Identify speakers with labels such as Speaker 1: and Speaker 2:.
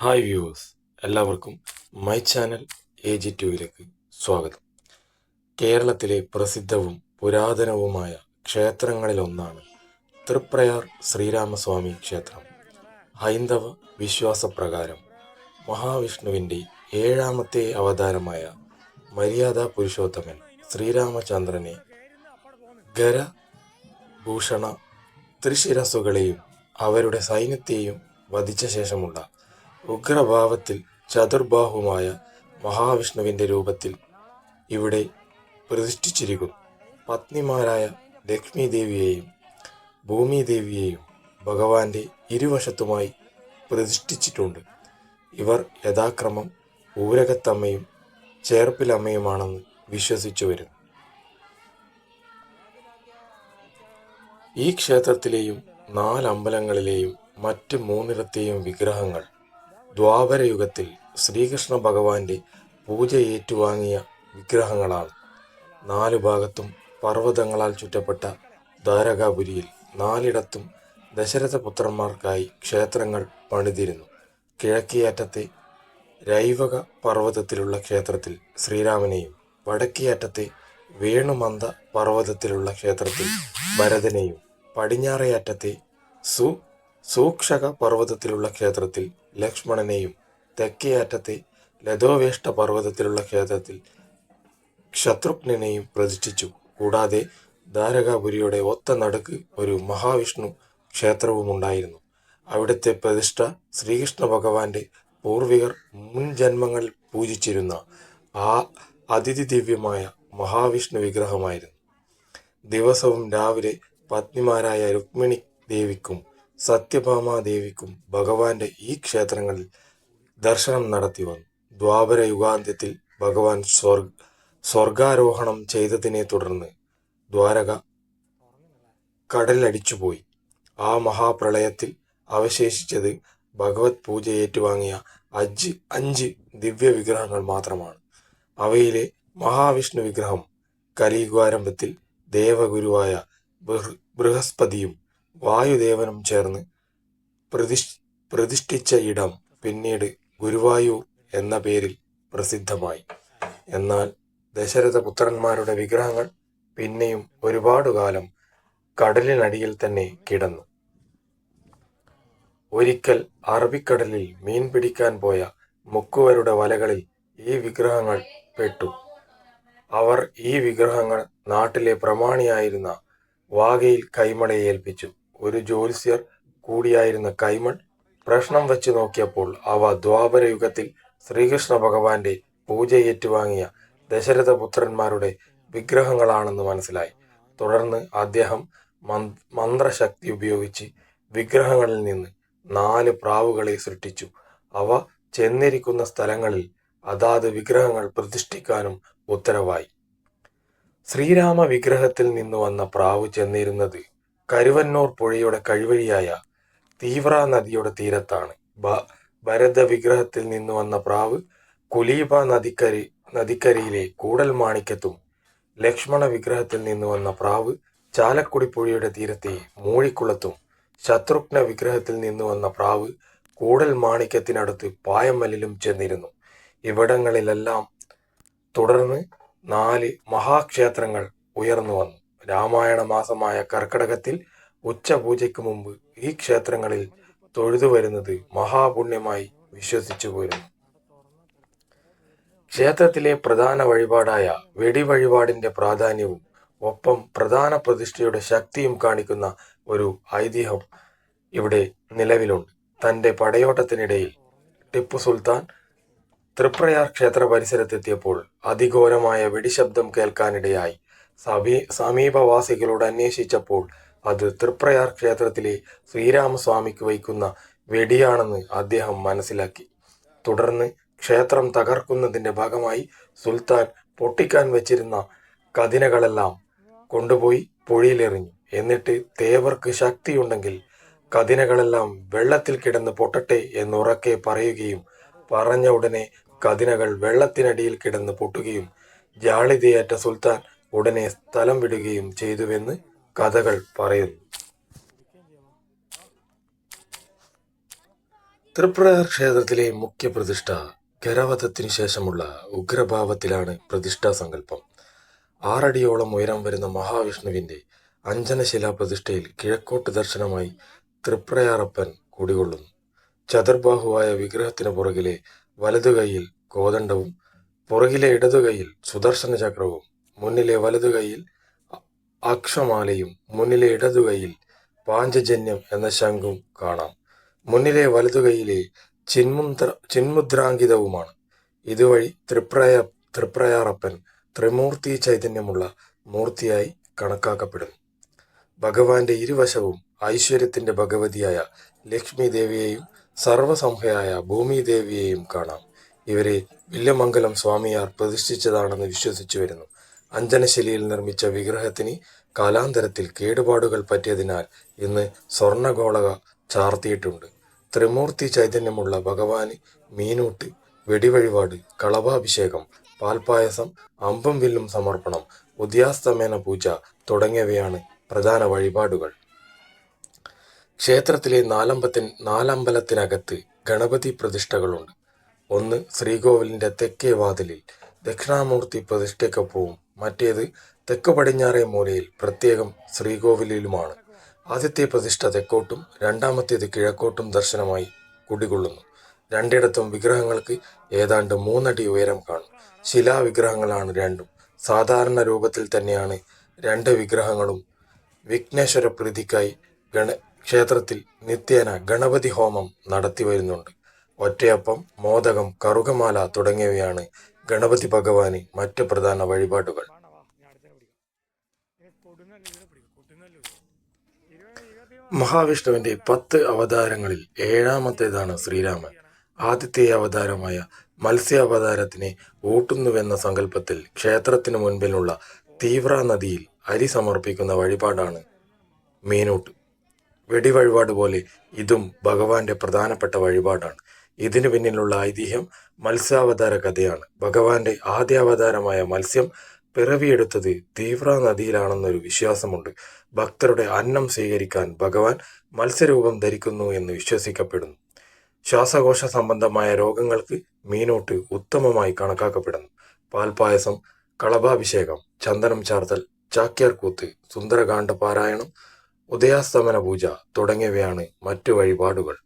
Speaker 1: Hi viewers എല്ലാവർക്കും my channel A G ടുവിലേക്ക് സ്വാഗതം. കേരളത്തിലെ പ്രസിദ്ധവും പുരാതനവുമായ ക്ഷേത്രങ്ങളിലൊന്നാണ് തൃപ്രയാർ ശ്രീരാമസ്വാമി ക്ഷേത്രം. ഹൈന്ദവ വിശ്വാസപ്രകാരം മഹാവിഷ്ണുവിന്റെ ഏഴാമത്തെ അവതാരമായ മര്യാദ പുരുഷോത്തമൻ ശ്രീരാമചന്ദ്രനെ ഗര ഭൂഷണ ത്രിശിരസുകളെയും അവരുടെ സൈന്യത്തെയും വധിച്ച ശേഷമുള്ള ഉഗ്രഭാവത്തിൽ ചതുർബാഹുമായ മഹാവിഷ്ണുവിന്റെ രൂപത്തിൽ ഇവിടെ പ്രതിഷ്ഠിച്ചിരിക്കുന്നു പത്നിമാരായ ലക്ഷ്മി ദേവിയെയും ഭൂമിദേവിയെയും ഭഗവാന്റെ ഇരുവശത്തുമായി പ്രതിഷ്ഠിച്ചിട്ടുണ്ട്. ഇവർ യഥാക്രമം ഊരകത്തമ്മയും ചേർപ്പിലമ്മയുമാണെന്ന് വിശ്വസിച്ചു വരുന്നു ഈ ക്ഷേത്രത്തിലെയും നാലമ്പലങ്ങളിലെയും മറ്റ് മൂന്നിടത്തെയും വിഗ്രഹങ്ങൾ ദ്വാപരയുഗത്തിൽ ശ്രീകൃഷ്ണ ഭഗവാന്റെ പൂജ ഏറ്റുവാങ്ങിയ വിഗ്രഹങ്ങളാണ് നാലു ഭാഗത്തും പർവതങ്ങളാൽ ചുറ്റപ്പെട്ട ദ്വാരകാപുരിയിൽ നാലിടത്തും ദശരഥപുത്രന്മാർക്കായി ക്ഷേത്രങ്ങൾ പണിതിരുന്നു. കിഴക്കേയറ്റത്തെ രൈവക പർവതത്തിലുള്ള ക്ഷേത്രത്തിൽ ശ്രീരാമനെയും വടക്കേയറ്റത്തെ വേണുമന്ദ പർവതത്തിലുള്ള ക്ഷേത്രത്തിൽ ഭരതനെയും പടിഞ്ഞാറേയറ്റത്തെ സു സൂക്ഷക പർവതത്തിലുള്ള ക്ഷേത്രത്തിൽ ലക്ഷ്മണനെയും തെക്കേ അറ്റത്തെ ലതോവേഷ്ട പർവതത്തിലുള്ള ക്ഷേത്രത്തിൽ ശത്രുഘ്നെയും പ്രതിഷ്ഠിച്ചു. കൂടാതെ ദ്വാരകാപുരിയുടെ ഒത്ത നടുക്ക് ഒരു മഹാവിഷ്ണു ക്ഷേത്രവും ഉണ്ടായിരുന്നു അവിടുത്തെ പ്രതിഷ്ഠ ശ്രീകൃഷ്ണ ഭഗവാന്റെ പൂർവികർ മുൻ ജന്മങ്ങളിൽ പൂജിച്ചിരുന്ന ആ അതിഥി ദിവ്യമായ മഹാവിഷ്ണു വിഗ്രഹമായിരുന്നു. ദിവസവും രാവിലെ പത്നിമാരായ രുക്മിണി ദേവിക്കും സത്യഭാമ ദേവിക്കും ഭഗവാന്റെ ഈ ക്ഷേത്രങ്ങളിൽ ദർശനം നടത്തി വന്നു. ദ്വാപര യുഗാന്ത്യത്തിൽ ഭഗവാൻ സ്വർഗ സ്വർഗാരോഹണം ചെയ്തതിനെ തുടർന്ന് ദ്വാരക കടലടിച്ചുപോയി ആ മഹാപ്രളയത്തിൽ അവശേഷിച്ചത് ഭഗവത് പൂജ ഏറ്റുവാങ്ങിയ അഞ്ച് അഞ്ച് ദിവ്യ വിഗ്രഹങ്ങൾ മാത്രമാണ്. അവയിലെ മഹാവിഷ്ണു വിഗ്രഹം കലിയുഗാരംഭത്തിൽ ദേവഗുരുവായ ബൃഹ- ബൃഹസ്പതിയും വായുദേവനും ചേർന്ന് പ്രതിഷ് പ്രതിഷ്ഠിച്ച ഇടം പിന്നീട് ഗുരുവായൂർ എന്ന പേരിൽ പ്രസിദ്ധമായി. എന്നാൽ ദശരഥ പുത്രന്മാരുടെ വിഗ്രഹങ്ങൾ പിന്നെയും ഒരുപാട് കാലം കടലിനടിയിൽ തന്നെ കിടന്നു. ഒരിക്കൽ അറബിക്കടലിൽ മീൻ പിടിക്കാൻ പോയ മുക്കുവരുടെ വലകളിൽ ഈ വിഗ്രഹങ്ങൾ പെട്ടു. അവർ ഈ വിഗ്രഹങ്ങൾ നാട്ടിലെ പ്രമാണിയായിരുന്ന വാഗയിൽ കൈമളെ ഏൽപ്പിച്ചു. ഒരു ജ്യോത്സ്യർ കൂടിയായിരുന്ന കൈമൺ പ്രശ്നം വെച്ചു നോക്കിയപ്പോൾ അവ ദ്വാപര യുഗത്തിൽ ശ്രീകൃഷ്ണ ഭഗവാന്റെ പൂജ ഏറ്റുവാങ്ങിയ ദശരഥ പുത്രന്മാരുടെ വിഗ്രഹങ്ങളാണെന്ന് മനസ്സിലായി. തുടർന്ന് അദ്ദേഹം മന്- മന്ത്രശക്തി ഉപയോഗിച്ച് വിഗ്രഹങ്ങളിൽ നിന്ന് നാല് പ്രാവുകളെ സൃഷ്ടിച്ചു. അവ ചെന്നിരിക്കുന്ന സ്ഥലങ്ങളിൽ അതാത് വിഗ്രഹങ്ങൾ പ്രതിഷ്ഠിക്കാനും ഉത്തരവായി. ശ്രീരാമ വിഗ്രഹത്തിൽ നിന്ന് വന്ന പ്രാവ് ചെന്നിരുന്നത് കരുവന്നൂർ പുഴയുടെ കഴിവഴിയായ തീവ്ര നദിയുടെ തീരത്താണ് ഭരത വിഗ്രഹത്തിൽ നിന്ന് വന്ന പ്രാവ് കുലീബ നദിക്കരി നദിക്കരയിലെ കൂടൽ മാണിക്യത്തും ലക്ഷ്മണ വിഗ്രഹത്തിൽ നിന്ന് വന്ന പ്രാവ് ചാലക്കുടി പുഴയുടെ തീരത്തെ മൂഴിക്കുളത്തും ശത്രുഘ്ന വിഗ്രഹത്തിൽ നിന്ന് വന്ന പ്രാവ് കൂടൽ മാണിക്യത്തിനടുത്ത് പായമല്ലിലും ചെന്നിരുന്നു. ഇവിടങ്ങളിലെല്ലാം തുടർന്ന് നാല് മഹാക്ഷേത്രങ്ങൾ ഉയർന്നു വന്നു. രാമായണ മാസമായ കർക്കടകത്തിൽ ഉച്ചപൂജയ്ക്ക് മുമ്പ് ഈ ക്ഷേത്രങ്ങളിൽ തൊഴുതു വരുന്നത് മഹാപുണ്യമായി വിശ്വസിച്ചു പോരുന്നു. ക്ഷേത്രത്തിലെ പ്രധാന വഴിപാടായ വെടി വഴിപാടിന്റെ പ്രാധാന്യവും ഒപ്പം പ്രധാന പ്രതിഷ്ഠയുടെ ശക്തിയും കാണിക്കുന്ന ഒരു ഐതിഹ്യം ഇവിടെ നിലവിലുണ്ട്. തന്റെ പടയോട്ടത്തിനിടയിൽ ടിപ്പു സുൽത്താൻ തൃപ്രയാർ ക്ഷേത്ര പരിസരത്തെത്തിയപ്പോൾ അതിഘോരമായ വെടിശബ്ദം കേൾക്കാനിടയായി. സമീ സമീപവാസികളോട് അന്വേഷിച്ചപ്പോൾ അത് തൃപ്രയാർ ക്ഷേത്രത്തിലെ ശ്രീരാമസ്വാമിക്ക് വയ്ക്കുന്ന വെടിയാണെന്ന് അദ്ദേഹം മനസ്സിലാക്കി. തുടർന്ന് ക്ഷേത്രം തകർക്കുന്നതിന്റെ ഭാഗമായി സുൽത്താൻ പൊട്ടിക്കാൻ വെച്ചിരുന്ന കതിനകളെല്ലാം കൊണ്ടുപോയി പുഴയിലെറിഞ്ഞു. എന്നിട്ട് തേവർക്ക് ശക്തിയുണ്ടെങ്കിൽ കതിനകളെല്ലാം വെള്ളത്തിൽ കിടന്ന് പൊട്ടട്ടെ എന്നുറക്കെ പറയുകയും പറഞ്ഞ ഉടനെ കതിനകൾ വെള്ളത്തിനടിയിൽ കിടന്ന് പൊട്ടുകയും ജാളിതയേറ്റ സുൽത്താൻ ഉടനെ സ്ഥലം വിടുകയും ചെയ്തുവെന്ന് കഥകൾ പറയുന്നു. തൃപ്രയാർ ക്ഷേത്രത്തിലെ മുഖ്യ പ്രതിഷ്ഠ ഖരവധത്തിനു ശേഷമുള്ള ഉഗ്രഭാവത്തിലാണ് പ്രതിഷ്ഠാ സങ്കല്പം. ആറടിയോളം ഉയരം വരുന്ന മഹാവിഷ്ണുവിന്റെ അഞ്ജനശിലാ പ്രതിഷ്ഠയിൽ കിഴക്കോട്ട് ദർശനമായി തൃപ്രയാറപ്പൻ കുടികൊള്ളുന്നു. ചതുർബാഹുവായ വിഗ്രഹത്തിനു പുറകിലെ വലതുകൈയിൽ കോദണ്ഡവും പുറകിലെ ഇടതുകൈയിൽ സുദർശന ചക്രവും മുന്നിലെ വലതുകൈയിൽ കൈയിൽ അക്ഷമാലയും മുന്നിലെ ഇടതുകൈയിൽ പാഞ്ചജന്യം എന്ന ശംഖും കാണാം. മുന്നിലെ വലതുകൈയിലെ ചിന്മുദ്ര ചിന്മുദ്രാങ്കിതവുമാണ്. ഇതുവഴി ത്രിപ്രയ തൃപ്രയാറപ്പൻ ത്രിമൂർത്തി ചൈതന്യമുള്ള മൂർത്തിയായി കണക്കാക്കപ്പെടുന്നു. ഭഗവാന്റെ ഇരുവശവും ഐശ്വര്യത്തിന്റെ ഭഗവതിയായ ലക്ഷ്മി ദേവിയെയും സർവസംഹയായ ഭൂമി ദേവിയെയും കാണാം. ഇവരെ വില്യമംഗലം സ്വാമിയാർ പ്രതിഷ്ഠിച്ചതാണെന്ന് വിശ്വസിച്ചു വരുന്നു അഞ്ജനശിലയിൽ നിർമ്മിച്ച വിഗ്രഹത്തിന് കാലാന്തരത്തിൽ കേടുപാടുകൾ പറ്റിയതിനാൽ ഇന്ന് സ്വർണഗോളക ചാർത്തിയിട്ടുണ്ട്. ത്രിമൂർത്തി ചൈതന്യമുള്ള ഭഗവാന് മീനൂട്ട് വെടിവഴിപാട് കളഭാഭിഷേകം പാൽപ്പായസം അമ്പും വില്ലും സമർപ്പണം ഉദയാസ്തമേന പൂജ തുടങ്ങിയവയാണ് പ്രധാന വഴിപാടുകൾ. ക്ഷേത്രത്തിലെ നാലമ്പത്തിൻ നാലമ്പലത്തിനകത്ത് ഗണപതി പ്രതിഷ്ഠകളുണ്ട്. ഒന്ന് ശ്രീകോവിലിന്റെ തെക്കേ വാതിലിൽ ദക്ഷിണാമൂർത്തി പ്രതിഷ്ഠയ്ക്കൊപ്പവും മറ്റേത് തെക്ക് പടിഞ്ഞാറേ മൂലയിൽ പ്രത്യേകം ശ്രീകോവിലിലുമാണ്. ആദ്യത്തെ പ്രതിഷ്ഠ തെക്കോട്ടും രണ്ടാമത്തേത് കിഴക്കോട്ടും ദർശനമായി കുടികൊള്ളുന്നു. രണ്ടിടത്തും വിഗ്രഹങ്ങൾക്ക് ഏതാണ്ട് മൂന്നടി ഉയരം കാണും. ശിലാവിഗ്രഹങ്ങളാണ് രണ്ടും. സാധാരണ രൂപത്തിൽ തന്നെയാണ് രണ്ട് വിഗ്രഹങ്ങളും. വിഘ്നേശ്വര പ്രീതിക്കായി ഗണ ക്ഷേത്രത്തിൽ നിത്യേന ഗണപതി ഹോമം നടത്തി വരുന്നുണ്ട്. ഒറ്റയപ്പം മോദകം കറുകമാല തുടങ്ങിയവയാണ് ഗണപതി ഭഗവാന് മറ്റ് പ്രധാന വഴിപാടുകൾ. മഹാവിഷ്ണുവിന്റെ പത്ത് അവതാരങ്ങളിൽ ഏഴാമത്തേതാണ് ശ്രീരാമൻ. ആദ്യത്തെ അവതാരമായ മത്സ്യാവതാരത്തിനെ ഊട്ടുന്നുവെന്ന സങ്കല്പത്തിൽ ക്ഷേത്രത്തിനു മുൻപിലുള്ള തീവ്ര നദിയിൽ അരി സമർപ്പിക്കുന്ന വഴിപാടാണ് മീനൂട്ട്. വെടിവഴിപാട് പോലെ ഇതും ഭഗവാന്റെ പ്രധാനപ്പെട്ട വഴിപാടാണ്. ഇതിനു പിന്നിലുള്ള ഐതിഹ്യം മത്സ്യാവതാര കഥയാണ്. ഭഗവാന്റെ ആദ്യാവതാരമായ മത്സ്യം പിറവിയെടുത്തത് തീവ്ര നദിയിലാണെന്നൊരു വിശ്വാസമുണ്ട്. ഭക്തരുടെ അന്നം സ്വീകരിക്കാൻ ഭഗവാൻ മത്സ്യരൂപം ധരിക്കുന്നു എന്ന് വിശ്വസിക്കപ്പെടുന്നു. ശ്വാസകോശ സംബന്ധമായ രോഗങ്ങൾക്ക് മീനോട്ട് ഉത്തമമായി കണക്കാക്കപ്പെടുന്നു. പാൽപായസം കളഭാഭിഷേകം ചന്ദനം ചാർത്തൽ ചാക്യാർകൂത്ത് സുന്ദരകാന്ഡ പാരായണം ഉദയാസ്തമന പൂജ തുടങ്ങിയവയാണ് മറ്റു വഴിപാടുകൾ.